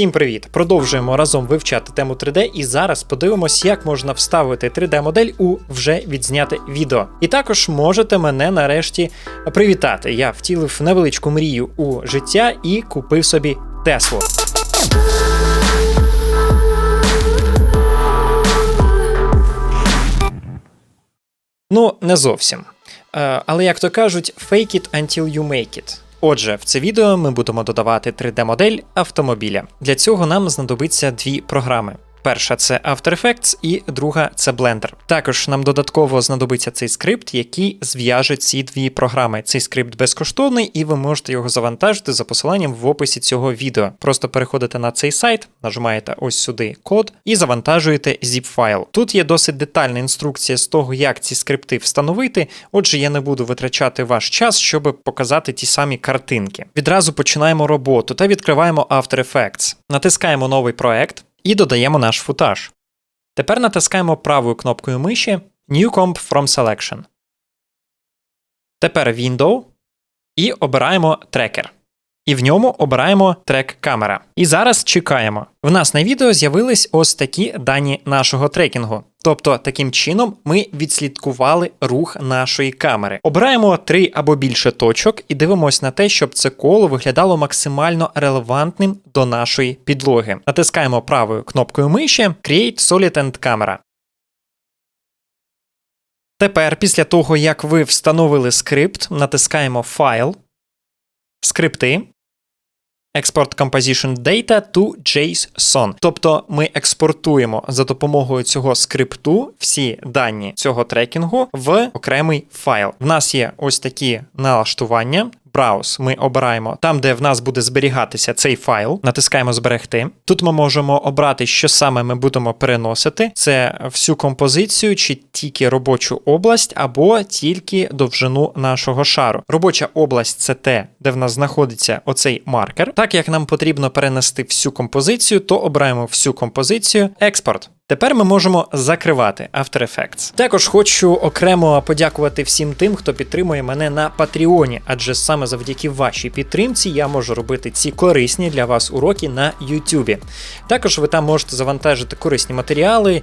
Всім привіт! Продовжуємо разом вивчати тему 3D, і зараз подивимось, як можна вставити 3D-модель у вже відзняте відео. І також можете мене нарешті привітати. Я втілив невеличку мрію у життя і купив собі Теслу. Ну, не зовсім. Е, Але як то кажуть, fake it until you make it. Отже, в це відео ми будемо додавати 3D-модель автомобіля. Для цього нам знадобиться дві програми. Перша це After Effects і друга це Blender. Також нам додатково знадобиться цей скрипт, який зв'яже ці дві програми. Цей скрипт безкоштовний, і ви можете його завантажити за посиланням в описі цього відео. Просто переходите на цей сайт, нажимаєте ось сюди код і завантажуєте zip файл. Тут є досить детальна інструкція з того, як ці скрипти встановити. Отже, я не буду витрачати ваш час, щоб показати ті самі картинки. Відразу починаємо роботу та відкриваємо After Effects. Натискаємо новий проект і додаємо наш футаж. Тепер натискаємо правою кнопкою миші New Comp from Selection. Тепер Window і обираємо трекер. І в ньому обираємо трек камера. І зараз чекаємо. В нас на відео з'явились ось такі дані нашого трекінгу. Тобто, таким чином ми відслідкували рух нашої камери. Обираємо три або більше точок і дивимося на те, щоб це коло виглядало максимально релевантним до нашої підлоги. Натискаємо правою кнопкою миші Create Solid End Camera. Тепер, після того, як ви встановили скрипт, натискаємо Файл, Скрипти. Export Composition Data to JSON. Тобто ми експортуємо за допомогою цього скрипту всі дані цього трекінгу в окремий файл. В нас є ось такі налаштування. Browse ми обираємо там, де в нас буде зберігатися цей файл. Натискаємо зберегти. Тут ми можемо обрати, що саме ми будемо переносити: це всю композицію, чи тільки робочу область, або тільки довжину нашого шару. Робоча область це те, де в нас знаходиться оцей маркер. Так як нам потрібно перенести всю композицію, то обираємо всю композицію експорт. Тепер ми можемо закривати After Effects. Також хочу окремо подякувати всім тим, хто підтримує мене на Патреоні, адже саме завдяки вашій підтримці я можу робити ці корисні для вас уроки на YouTube. Також ви там можете завантажити корисні матеріали,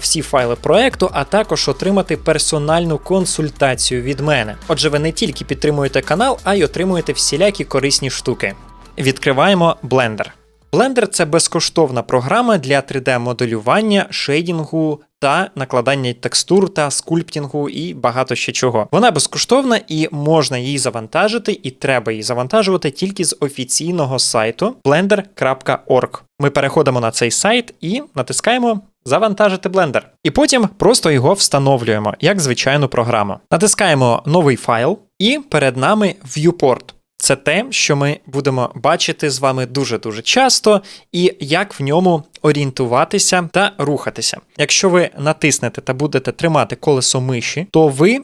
всі файли проекту, а також отримати персональну консультацію від мене. Отже, ви не тільки підтримуєте канал, а й отримуєте всілякі корисні штуки. Відкриваємо Blender. Blender це безкоштовна програма для 3D-моделювання, шейдінгу та накладання текстур та скульптінгу і багато ще чого. Вона безкоштовна і можна її завантажити, і треба її завантажувати тільки з офіційного сайту blender.org. Ми переходимо на цей сайт і натискаємо. Завантажити Blender. І потім просто його встановлюємо як звичайну програму. Натискаємо новий файл, і перед нами viewport. Це те, що ми будемо бачити з вами дуже-дуже часто, і як в ньому орієнтуватися та рухатися. Якщо ви натиснете та будете тримати колесо миші, то ви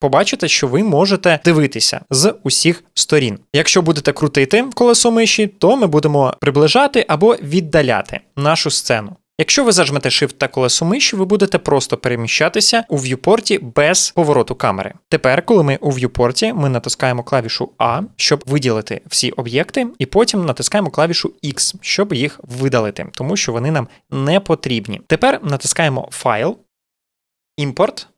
побачите, що ви можете дивитися з усіх сторін. Якщо будете крутити колесо миші, то ми будемо приближати або віддаляти нашу сцену. Якщо ви зажмете Shift та колесо миші, ви будете просто переміщатися у в'юпорті без повороту камери. Тепер, коли ми у в'юпорті, ми натискаємо клавішу А, щоб виділити всі об'єкти, і потім натискаємо клавішу X, щоб їх видалити, тому що вони нам не потрібні. Тепер натискаємо Файл, імпорт.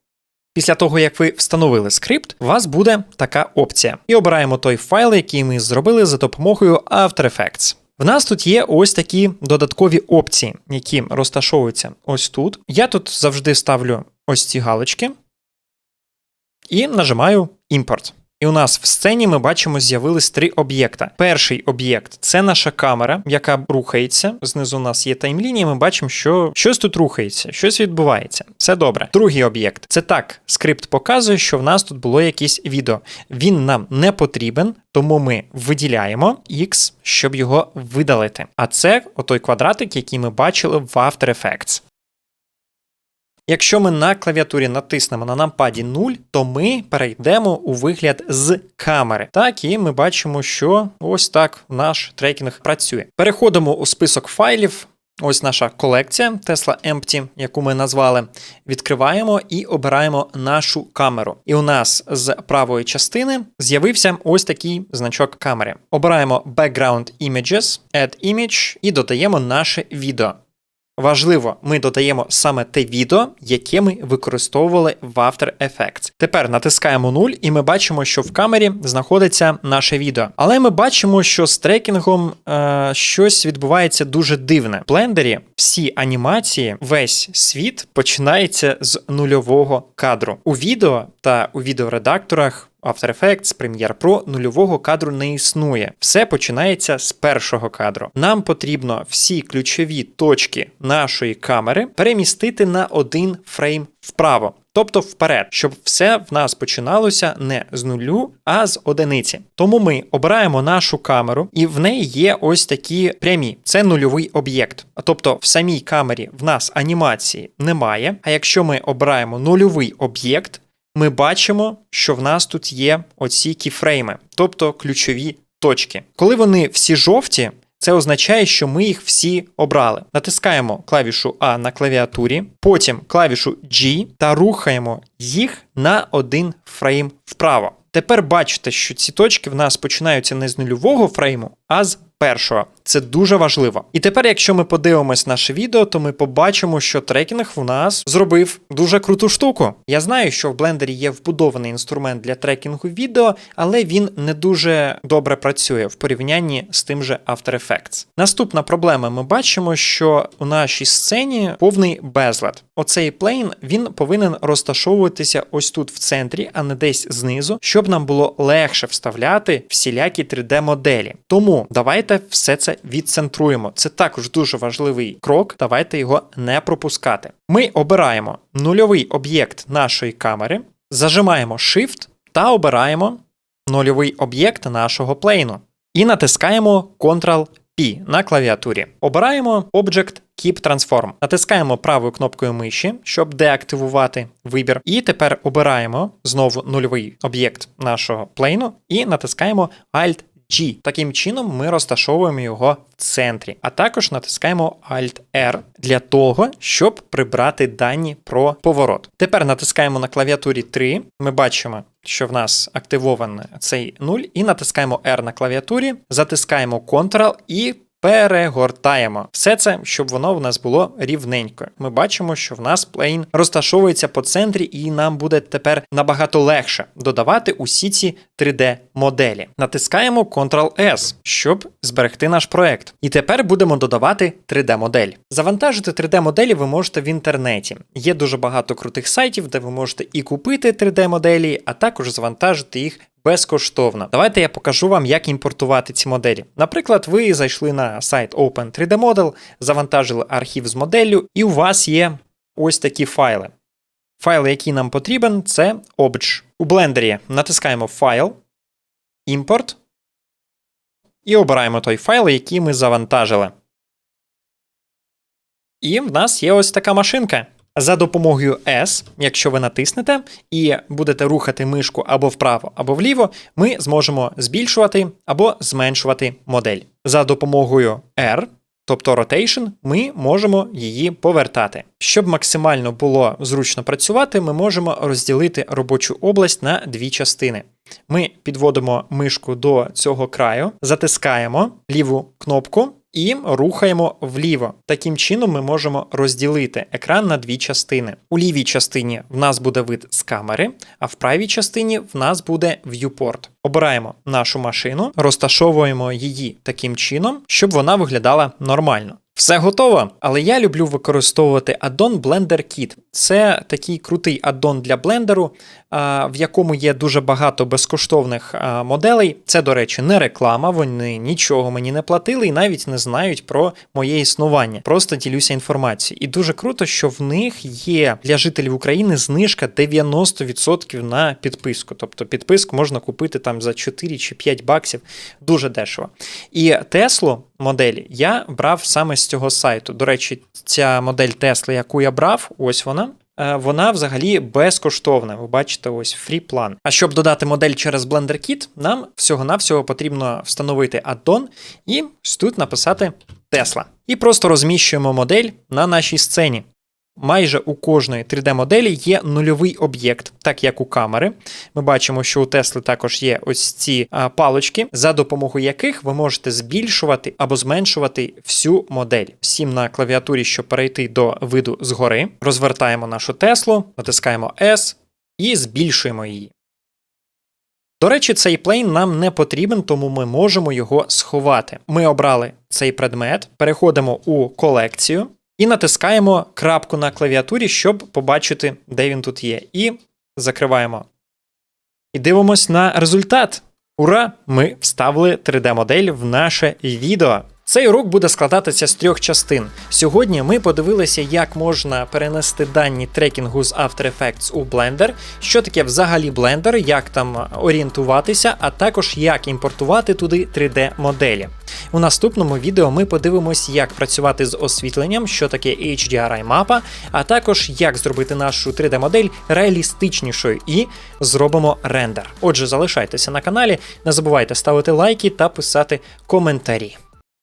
Після того, як ви встановили скрипт, у вас буде така опція. І обираємо той файл, який ми зробили за допомогою After Effects. В нас тут є ось такі додаткові опції, які розташовуються ось тут. Я тут завжди ставлю ось ці галочки і нажимаю імпорт. І у нас в сцені ми бачимо, з'явились три об'єкта. Перший об'єкт це наша камера, яка рухається. Знизу у нас є таймлінія, ми бачимо, що щось тут рухається, щось відбувається. Все добре. Другий об'єкт це так, скрипт показує, що в нас тут було якесь відео. Він нам не потрібен, тому ми виділяємо X, щоб його видалити. А це отой квадратик, який ми бачили в After Effects. Якщо ми на клавіатурі натиснемо на нампаді 0, то ми перейдемо у вигляд з камери. Так, і ми бачимо, що ось так наш трекінг працює. Переходимо у список файлів. Ось наша колекція Tesla Empty, яку ми назвали. Відкриваємо і обираємо нашу камеру. І у нас з правої частини з'явився ось такий значок камери. Обираємо Background Images, Add Image і додаємо наше відео. Важливо, ми додаємо саме те відео, яке ми використовували в After Effects. Тепер натискаємо 0 і ми бачимо, що в камері знаходиться наше відео. Але ми бачимо, що з трекінгом е, щось відбувається дуже дивне. В блендері всі анімації, весь світ починається з нульового кадру. У відео та у відеоредакторах. After Effects, Premiere Pro нульового кадру не існує. Все починається з першого кадру. Нам потрібно всі ключові точки нашої камери перемістити на один фрейм вправо. Тобто вперед, щоб все в нас починалося не з нулю, а з одиниці. Тому ми обираємо нашу камеру, і в неї є ось такі прямі. Це нульовий об'єкт. Тобто в самій камері в нас анімації немає. А якщо ми обираємо нульовий об'єкт, ми бачимо, що в нас тут є оці кіфрейми, тобто ключові точки. Коли вони всі жовті, це означає, що ми їх всі обрали. Натискаємо клавішу А на клавіатурі, потім клавішу G та рухаємо їх на один фрейм вправо. Тепер бачите, що ці точки в нас починаються не з нульового фрейму, а з першого. Це дуже важливо. І тепер, якщо ми подивимось наше відео, то ми побачимо, що трекінг в нас зробив дуже круту штуку. Я знаю, що в блендері є вбудований інструмент для трекінгу відео, але він не дуже добре працює в порівнянні з тим же After Effects. Наступна проблема: ми бачимо, що у нашій сцені повний безлад. Оцей плейн він повинен розташовуватися ось тут в центрі, а не десь знизу, щоб нам було легше вставляти всілякі 3D-моделі. Тому давайте все це відцентруємо. Це також дуже важливий крок. Давайте його не пропускати. Ми обираємо нульовий об'єкт нашої камери, зажимаємо Shift та обираємо нульовий об'єкт нашого плейну. І натискаємо Ctrl-P на клавіатурі. Обираємо Object Keep Transform. Натискаємо правою кнопкою миші, щоб деактивувати вибір. І тепер обираємо знову нульовий об'єкт нашого плейну і натискаємо Alt G. Таким чином ми розташовуємо його в центрі, а також натискаємо Alt-R для того, щоб прибрати дані про поворот. Тепер натискаємо на клавіатурі 3. Ми бачимо, що в нас активований цей 0, і натискаємо R на клавіатурі, затискаємо Ctrl і перегортаємо. Все це, щоб воно в нас було рівненько. Ми бачимо, що в нас плейн розташовується по центрі, і нам буде тепер набагато легше додавати усі ці 3D-моделі. Натискаємо Ctrl-S, щоб зберегти наш проект. І тепер будемо додавати 3D-модель. Завантажити 3D-моделі ви можете в інтернеті. Є дуже багато крутих сайтів, де ви можете і купити 3D-моделі, а також завантажити їх безкоштовно. Давайте я покажу вам, як імпортувати ці моделі. Наприклад, ви зайшли на сайт Open 3D Model, завантажили архів з моделлю, і у вас є ось такі файли. Файл, який нам потрібен, це Obj. У блендері натискаємо Файл, Імпорт і обираємо той файл, який ми завантажили. І в нас є ось така машинка. За допомогою S, якщо ви натиснете і будете рухати мишку або вправо, або вліво, ми зможемо збільшувати або зменшувати модель. За допомогою R, тобто Rotation, ми можемо її повертати. Щоб максимально було зручно працювати, ми можемо розділити робочу область на дві частини. Ми підводимо мишку до цього краю, затискаємо ліву кнопку і рухаємо вліво. Таким чином ми можемо розділити екран на дві частини. У лівій частині в нас буде вид з камери, а в правій частині в нас буде в'юпорт. Обираємо нашу машину, розташовуємо її таким чином, щоб вона виглядала нормально. Все готово, але я люблю використовувати аддон Blender Kit. Це такий крутий аддон для блендеру, в якому є дуже багато безкоштовних моделей. Це, до речі, не реклама, вони нічого мені не платили і навіть не знають про моє існування. Просто ділюся інформацією. І дуже круто, що в них є для жителів України знижка 90% на підписку. Тобто підписку можна купити там за 4 чи 5 баксів, дуже дешево. І Теслу моделі я брав саме з цього сайту. До речі, ця модель Тесли, яку я брав, ось вона. е, вона взагалі безкоштовна. Ви бачите, ось фрі план. А щоб додати модель через Blender Kit, нам всього-навсього потрібно встановити аддон і ось тут написати Tesla. І просто розміщуємо модель на нашій сцені. Майже у кожної 3D-моделі є нульовий об'єкт, так як у камери. Ми бачимо, що у Тесли також є ось ці палочки, за допомогою яких ви можете збільшувати або зменшувати всю модель. Всім на клавіатурі, щоб перейти до виду згори, розвертаємо нашу Теслу, натискаємо S і збільшуємо її. До речі, цей плейн нам не потрібен, тому ми можемо його сховати. Ми обрали цей предмет, переходимо у колекцію і натискаємо крапку на клавіатурі, щоб побачити, де він тут є. І закриваємо. І дивимось на результат. Ура! Ми вставили 3D-модель в наше відео. Цей урок буде складатися з трьох частин. Сьогодні ми подивилися, як можна перенести дані трекінгу з After Effects у Blender, що таке взагалі Blender, як там орієнтуватися, а також як імпортувати туди 3D-моделі. У наступному відео ми подивимось, як працювати з освітленням, що таке HDRI мапа, а також як зробити нашу 3D-модель реалістичнішою і зробимо рендер. Отже, залишайтеся на каналі, не забувайте ставити лайки та писати коментарі.